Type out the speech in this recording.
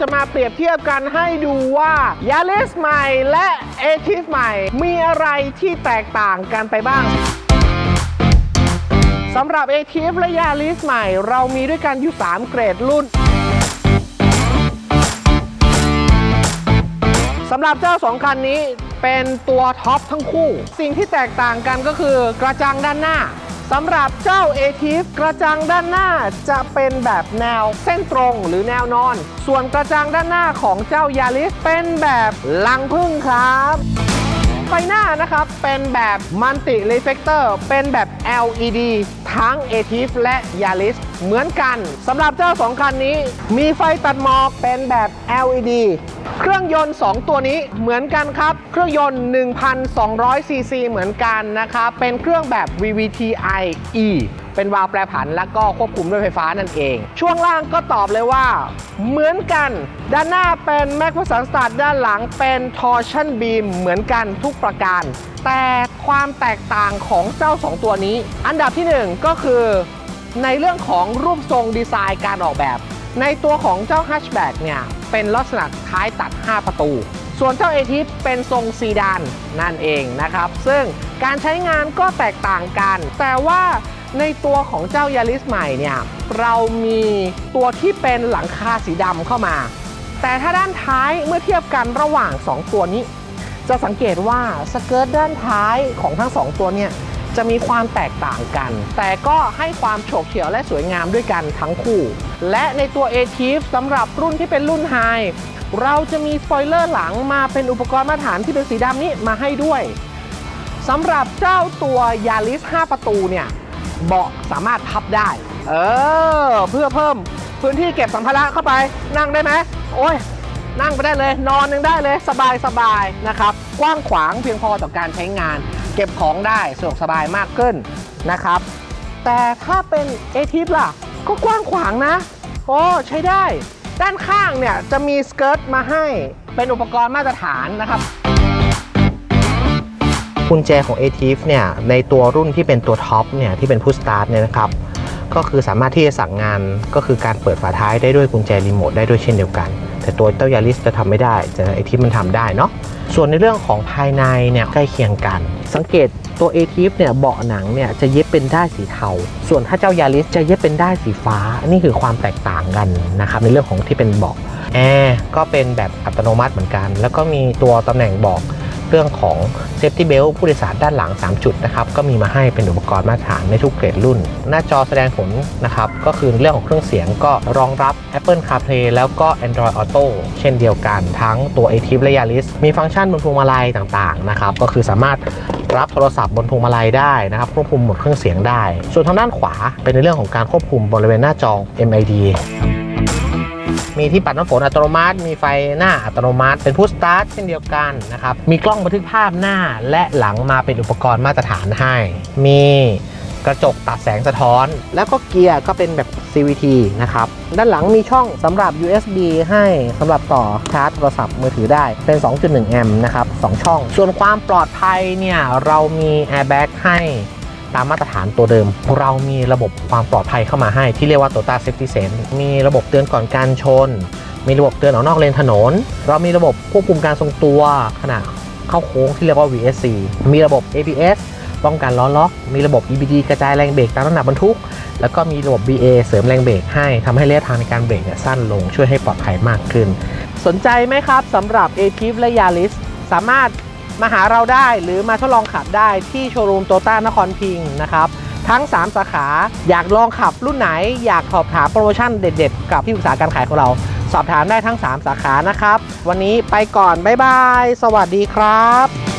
จะมาเปรียบเทียบกันให้ดูว่า Yaris ใหม่และ a t i v ใหม่ มีอะไรที่แตกต่างกันไปบ้างสำหรับ a t i v และ Yaris ใหม่ เรามีด้วยกันอยู่ 3 เกรดรุ่นสำหรับเจ้าสองคันนี้เป็นตัวท็อปทั้งคู่ สิ่งที่แตกต่างกันก็คือกระจังด้านหน้า สำหรับเจ้า a t i v กระจังด้านหน้าจะเป็นแบบแนวเส้นตรงหรือแนวนอน ส่วนกระจังด้านหน้าของเจ้ายา r ิสเป็นแบบลังพึ่งครับไฟหน้านะครับเป็นแบบมัลติเ e ฟกเตอร์เป็นแบบ LED ทั้ง a t i v และ Yaris เหมือนกันสำหรับเจ้า2คันนี้ มีไฟตัดหมอกเป็นแบบ LED เครื่องยนต์ 2 ตัวนี้เหมือนกันครับ เครื่องยนต์ 1,200 ซีซีเหมือนกันนะครับ เป็นเครื่องแบบ VVTi E เป็นวาล์วแปรผันและก็ควบคุมด้วยไฟฟ้านั่นเอง ช่วงล่างก็ตอบเลยว่า เหมือนกัน ด้านหน้าเป็นแม็กพสันสตาร์ด้านหลังเป็น Torsion Beam เหมือนกันทุกประการ แต่ความแตกต่างของเจ้า 2 ตัวนี้ อันดับที่ 1 ก็คือในเรื่องของรูปทรงดีไซน์การออกแบบ ในตัวของเจ้า Hatchback เนี่ย เป็นลักษณะท้ายตัด 5 ประตู ส่วนเจ้าเอทิปเป็นทรงซีดานนั่นเองนะครับ ซึ่งการใช้งานก็แตกต่างกัน แต่ว่าในตัวของเจ้ายาริสใหม่เนี่ย เรามีตัวที่เป็นหลังคาสีดำเข้ามา แต่ถ้าด้านท้ายเมื่อเทียบกันระหว่าง 2 ตัวนี้ จะสังเกตว่าสเกิร์ตด้านท้ายของทั้ง 2 ตัวเนี่ย จะมีความแตกต่างกัน แต่ก็ให้ความโฉบเฉี่ยวและสวยงามด้วยกันทั้งคู่ และในตัว a t i v สำหรับรุ่นที่เป็นรุ่นไฮเราจะมีสปอยเลอร์หลังมาเป็นอุปกรณ์มาตรฐานที่เป็นสีดำนี้มาให้ด้วยสำหรับเจ้าตัวยา r ิส 5 ประตูเนี่ยเบาะสามารถพับได้ เออ เพื่อเพิ่มพื้นที่เก็บสัมภาระเข้าไป นั่งได้ไหมโอ้ย นั่งไปได้เลย นอนยังได้เลย สบายสบายนะครับ กว้างขวางเพียงพอต่อการใช้งาน เก็บของได้สะดวกสบายมากขึ้นนะครับ แต่ถ้าเป็นเอทิปล่ะ ก็กว้างขวางนะโอ้ใช้ได้ ด้านข้างเนี่ยจะมีสเกิร์ตมาให้เป็นอุปกรณ์มาตรฐานนะครับกุญแจของ a t i v เนี่ยในตัวรุ่นที่เป็นตัวท็อปเนี่ยที่เป็นพุ s สตาร์ทเนี่ยนะครับก็คือสามารถที่จะสั่งงานก็คือการเปิดฝาท้ายได้ด้วยกุญแจรีโมทได้ด้วยเช่นเดียวกัน แต่ตัวเต้ายาริสจะทำไม่ได้แต่ไอทิฟมันทำได้เนาะส่วนในเรื่องของภายในเนี่ยใกล้เคียงกัน สังเกตตัวเอทิปเนี่ยเบาะหนังเนี่ยจะเย็บเป็นได้ายสีเทา ส่วนถ้าเจ้ายาริสจะเย็บเป็นได้ายสีฟ้า นี่คือความแตกต่างกันนะครับในเรื่องของที่เป็นเบาะแอร์ก็เป็นแบบอัตโนมัติเหมือนกัน แล้วก็มีตัวตำแหน่งบอก เรื่องของ Safety Belt ผู้โดยสารด้านหลัง 3 จุดนะครับก็มีมาให้เป็นอุปกรณ์มาตรฐานในทุกเกรดรุ่น หน้าจอแสดงผลนะครับก็คือเรื่องของเครื่องเสียงก็รองรับ Apple CarPlay แล้วก็ Android Auto เช่นเดียวกัน ทั้งตัว a t i v และ Yaris มีฟังก์ชันบนพวงมาลัยต่างๆนะครับก็คือสามารถรับโทรศัพท์บนพวงมาลัยได้นะครับควบคุมหมดเครื่องเสียงได้ ส่วนทางด้านขวาเป็นในเรื่องของการควบคุมบริเวณหน้าจอ MID มีที่ปัดน้ำฝนอัตโนมัติ มีไฟหน้าอัตโนมัติ เป็นพุชสตาร์ทเช่นเดียวกันนะครับ มีกล้องบันทึกภาพหน้าและหลังมาเป็นอุปกรณ์มาตรฐานให้ มีกระจกตัดแสงสะท้อน แล้วก็เกียร์ก็เป็นแบบ CVT นะครับ ด้านหลังมีช่องสำหรับ USB ให้สำหรับต่อชาร์จโทรศัพท์มือถือได้ เป็น 2.1 แอมป์นะครับ 2 ช่อง ส่วนความปลอดภัยเนี่ย เรามี Airbag ให้ ตามมาตรฐานตัวเดิม เรามีระบบความปลอดภัยเข้ามาให้ที่เรียกว่า Toyota Safety Sense มีระบบเตือนก่อนการชน มีระบบเตือนออกนอกเลนถนน เรามีระบบควบคุมการทรงตัวขณะเข้าโค้งที่เรียกว่า VSC มีระบบ ABS ป้องกันล้อล็อก มีระบบ EBD กระจายแรงเบรกตามน้ำหนักบรรทุก แล้วก็มีระบบ BA เสริมแรงเบรกให้ทำให้ระยะทางในการเบรกเนี่ยสั้นลงช่วยให้ปลอดภัยมากขึ้น สนใจไหมครับสำหรับ a t i v และ Yaris สามารถ มาหาเราได้หรือมาทดลองขับได้ที่โชว์รูมโตต้านครพิงค์นะครับทั้ง 3 สาขาอยากลองขับรุ่นไหนอยากสอบถามโปรโมชั่นเด็ดๆ กับที่ปรึกษาการขายของเรา สอบถามได้ทั้ง 3 สาขานะครับ วันนี้ไปก่อน บ๊ายบาย สวัสดีครับ